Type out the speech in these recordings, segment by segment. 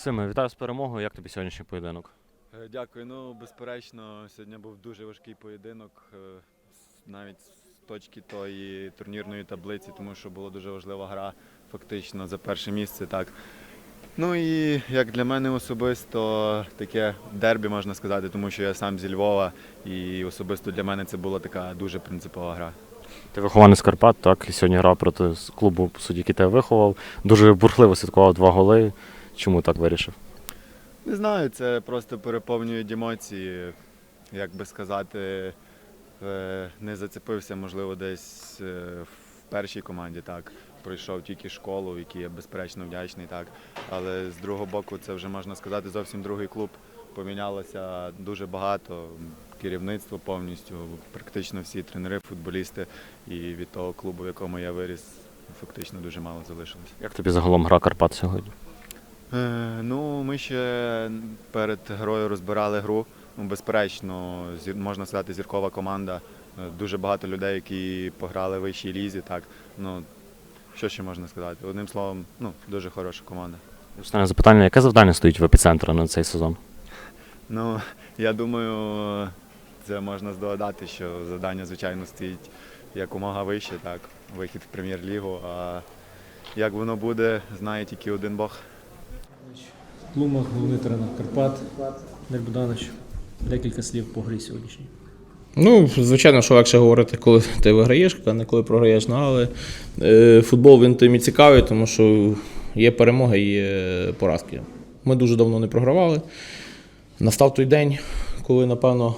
Максиме, вітаю з перемогою. Як тобі сьогоднішній поєдинок? Е, Дякую. Ну, безперечно, сьогодні був дуже важкий поєдинок, е, навіть з точки тої турнірної таблиці, тому що була дуже важлива гра фактично за перше місце. Так. Ну і як для мене особисто таке дербі можна сказати, тому що я сам зі Львова, і особисто для мене це була така дуже принципова гра. Ти вихованець Карпат, так, і сьогодні грав проти клубу, по суті, який тебе виховав. Дуже бурхливо святкував два голи. Чому так вирішив? Не знаю, це просто переповнюють емоції, як би сказати, е, не зацепився, можливо, десь е, в першій команді, так. Пройшов тільки школу, в якій я безперечно вдячний, так. Але з другого боку, це вже можна сказати зовсім другий клуб. Помінялося дуже багато. Керівництво повністю, практично всі тренери, футболісти. І від того клубу, в якому я виріс, фактично дуже мало залишилось. Як тобі загалом гра Карпат сьогодні? Е, Ну, ми ще перед грою розбирали гру. Ну, безперечно, можна сказати, зіркова команда. Е, Дуже багато людей, які пограли в вищій лізі. Так. Ну, що ще можна сказати? Одним словом, ну, дуже хороша команда. Останнє запитання: яке завдання стоїть в епіцентрі на цей сезон? Ну, я думаю, це можна здогадати, що завдання, звичайно, стоїть якомога вище, так, вихід в прем'єр-лігу. А як воно буде, знає тільки один Бог. Лумах, головний тренер Карпат, Нель Богданович. Декілька слів по грі сьогоднішній. Ну, звичайно, що легше говорити, коли ти виграєш, а не коли програєш. Ну, але е, футбол він тим і цікавий, тому що є перемоги, є поразки. Ми дуже давно не програвали. Настав той день, коли, напевно,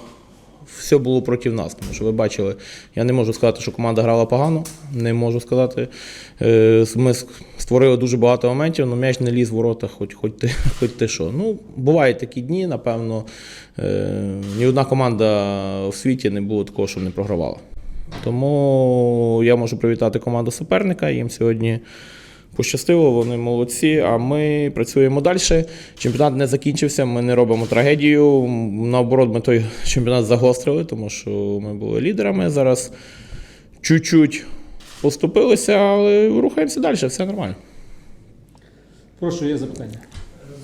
все було проти нас. Тому що ви бачили, я не можу сказати, що команда грала погано, не можу сказати. Е, Ми створили дуже багато моментів, але м'яч не ліз в ворота, хоч, хоч, ти, хоч ти що. Ну, бувають такі дні, напевно. Е, Ні одна команда в світі не було такого, щоб не програвала. Тому я можу привітати команду суперника. Їм сьогодні пощастило, вони молодці. А ми працюємо далі. Чемпіонат не закінчився, ми не робимо трагедію. Наоборот, ми той чемпіонат загострили, тому що ми були лідерами. Зараз чуть-чуть поступилися, але рухаємося далі, все нормально. Прошу, є запитання.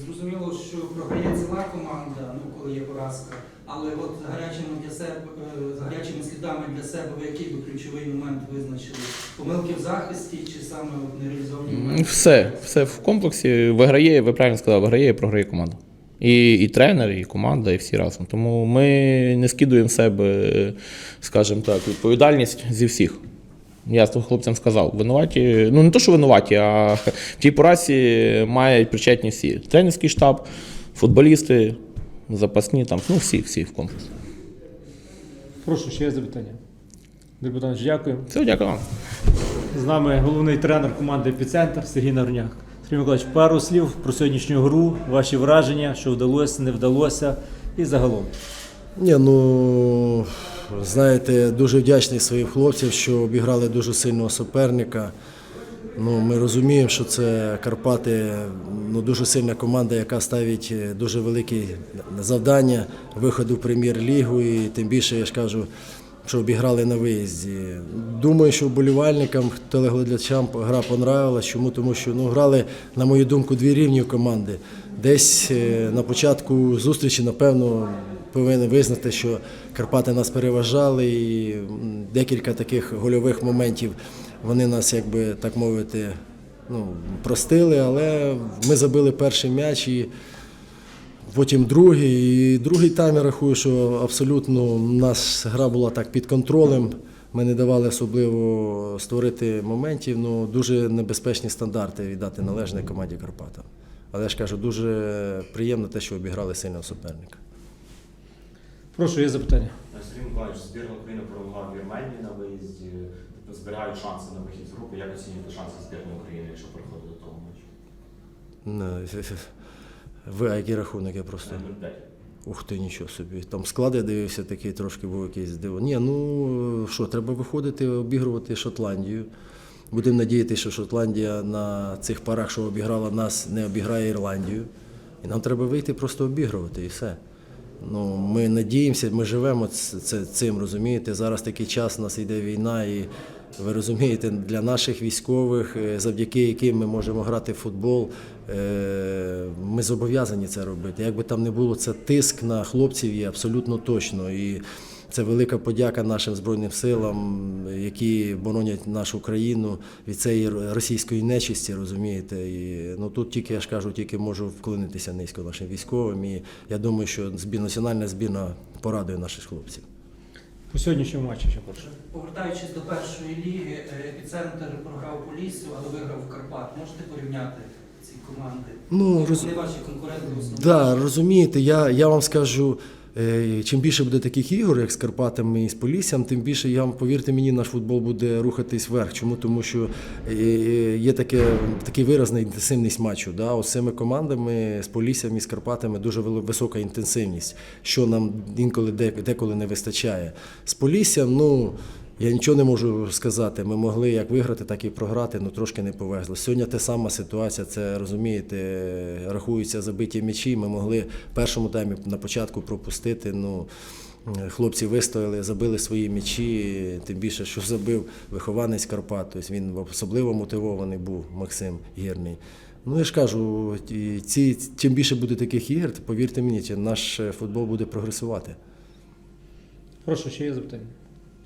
Зрозуміло, що програє ціла команда, ну коли є поразка. Але от з гарячими для себе е, з гарячими слідами для себе, ви який би ключовий момент визначили? Помилки в захисті чи саме от нереалізовані моменти? Все, все в комплексі виграє, ви правильно сказали, виграє і програє команда. І, і тренер, і команда, і всі разом. Тому ми не скидуємо себе, скажімо так, відповідальність зі всіх. Я з хлопцям сказав, винуваті, ну не то, що винуваті, а в тій поразі мають причетні всі. Тренерський штаб, футболісти, запасні, там, ну всі, всі в комплексі. Прошу, ще є запитання. Богданович, дякую. Все, дякую вам. З нами головний тренер команди Епіцентр Сергій Нарняк. Сергій Миколаївич, пару слів про сьогоднішню гру, ваші враження, що вдалося, не вдалося, і загалом. Ні, ну знаєте, дуже вдячний своїм хлопцям, що обіграли дуже сильного суперника. Ну, ми розуміємо, що це Карпати ну, дуже сильна команда, яка ставить е, дуже великі завдання виходу в прем'єр-лігу. І тим більше я ж кажу, що обіграли на виїзді. Думаю, що вболівальникам, телеглядачам гра понравилась. Чому? Тому що ну, грали, на мою думку, дві рівні команди. Десь е, на початку зустрічі, напевно, повинен визнати, що Карпати нас переважали, і декілька таких гольових моментів вони нас, якби так мовити, ну, простили, але ми забили перший м'яч і потім другий. І другий тайм я рахую, що абсолютно у нас гра була так під контролем. Ми не давали особливо створити моментів. Ну, дуже небезпечні стандарти віддати належне команді Карпата. Але я ж кажу, дуже приємно те, що обіграли сильного суперника. Прошу, є запитання. Сергій Миколаївич, збірна України перемогла в Вірменії на виїзді. Тобто зберігають шанси на вихід з групи. Як оцінюєте шанси збірної України, якщо приходить до того матчу? Ви, а який рахунок, я просто. Ух ти, нічого собі. Там склади дивився, такий трошки був якийсь диво. Ні, ну що, треба виходити, обігрувати Шотландію. Будемо надіятися, що Шотландія на цих парах, що обіграла нас, не обіграє Ірландію. І нам треба вийти просто обігрувати і все. Ну, ми надіємося, ми живемо цим, розумієте. Зараз такий час, у нас йде війна, і ви розумієте, для наших військових, е, завдяки яким ми можемо грати в футбол, е, ми зобов'язані це робити. Як би там не було, це тиск на хлопців є абсолютно точно. І це велика подяка нашим Збройним силам, які боронять нашу країну від цієї російської нечисті, розумієте. І, ну, тут тільки, я ж кажу, тільки можу вклонитися низько нашим військовим. І я думаю, що національна збірна порадує наших хлопців. По сьогоднішньому матчі ще прошу. Повертаючись до першої ліги, е, епіцентр програв Поліссю, але виграв Карпат. Можете порівняти ці команди? Ну, роз... Вони ваші конкуренти в основному. Да, розумієте, я, я вам скажу, чим більше буде таких ігор, як з Карпатами і з Поліссям, тим більше я повірте мені, наш футбол буде рухатись вверх. Чому? Тому що е, е, є таке, такий виразний інтенсивність матчу. Да? Ось цими командами, з Поліссям і з Карпатами дуже висока інтенсивність, що нам інколи деколи не вистачає. З Поліссям, ну. Я нічого не можу сказати. Ми могли як виграти, так і програти, ну трошки не повезло. Сьогодні та сама ситуація, це розумієте, рахуються забиті м'ячі. Ми могли в першому таймі на початку пропустити. Ну, хлопці вистояли, забили свої м'ячі, тим більше, що забив вихованець Карпат. Тобто він особливо мотивований був Максим Гірний. Ну, я ж кажу, ці, чим більше буде таких ігор, повірте мені, наш футбол буде прогресувати. Прошу, ще є запитання.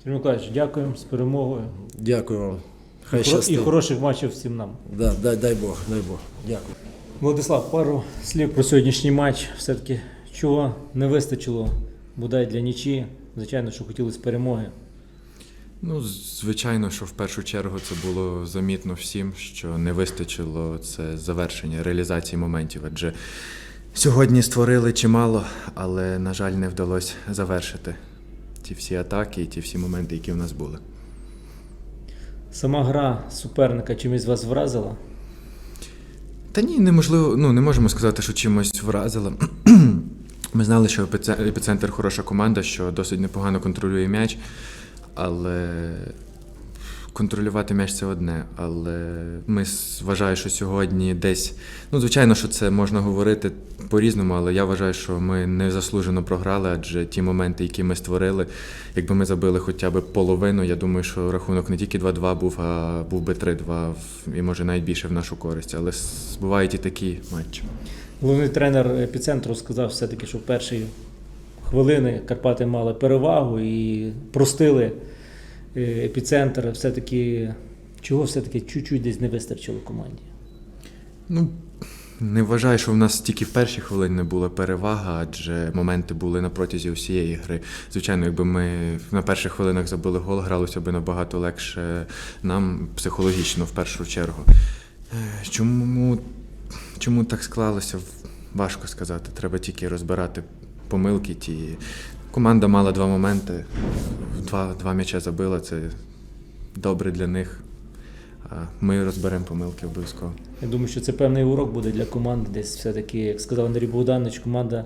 Сергій Миколаївич, дякуємо з перемогою. Дякую вам. Хай І щастить. і хороших матчів всім нам. Да, дай, дай Бог, дай Бог. Дякую. Владислав, пару слів про сьогоднішній матч. Все-таки чого не вистачило бодай для нічі. Звичайно, що хотілося перемоги. Ну, звичайно, що в першу чергу це було замітно всім, що не вистачило це завершення реалізації моментів. Адже сьогодні створили чимало, але, на жаль, не вдалося завершити ті всі атаки і ті всі моменти, які в нас були. Сама гра суперника чимось вас вразила. Та ні, неможливо, ну не можемо сказати, що чимось вразила. Ми знали, що епіцентр хороша команда, що досить непогано контролює м'яч, але контролювати м'яч це одне. Але ми вважаю, що сьогодні десь. Ну, звичайно, що це можна говорити по-різному, але я вважаю, що ми незаслужено програли, адже ті моменти, які ми створили, якби ми забили хоча б половину, я думаю, що рахунок не тільки 2-2 був, а був би 3-2 і може навіть більше в нашу користь. Але бувають і такі матчі. Головний тренер епіцентру сказав все-таки, що в перші хвилини Карпати мали перевагу і простили епіцентр. Все-таки чого все-таки чуть-чуть десь не вистачило команді. Ну, не вважаю, що в нас тільки в першій хвилині не була перевага, адже моменти були на протязі усієї гри. Звичайно, якби ми на перших хвилинах забили гол, гралося б набагато легше нам психологічно в першу чергу. Е, Чому, чому так склалося? Важко сказати. Треба тільки розбирати помилки. Ті. Команда мала два моменти, два, два м'яча забила. Це добре для них. Ми розберемо помилки обов'язково. Я думаю, що це певний урок буде для команди. Десь все-таки, як сказав Андрій Богданович, команда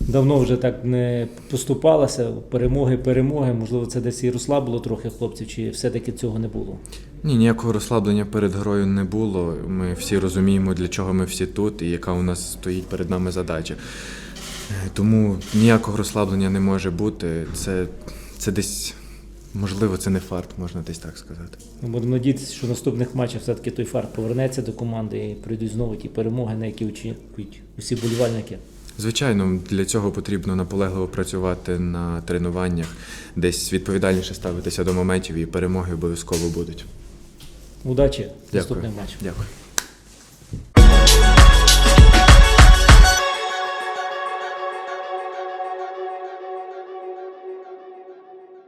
давно вже так не поступалася. Перемоги, перемоги. Можливо, це десь і розслабило трохи хлопців, чи все-таки цього не було. Ні, ніякого розслаблення перед грою не було. Ми всі розуміємо, для чого ми всі тут і яка у нас стоїть перед нами задача. Е, Тому ніякого розслаблення не може бути. Це, це десь, можливо, це не фарт, можна десь так сказати. Ми будемо надіятися, що в наступних матчах все-таки той фарт повернеться до команди і прийдуть знову ті перемоги, на які очікують усі болівальники. Звичайно, для цього потрібно наполегливо працювати на тренуваннях, десь відповідальніше ставитися до моментів і перемоги обов'язково будуть. Удачі в Дякую. наступних матчах. Дякую.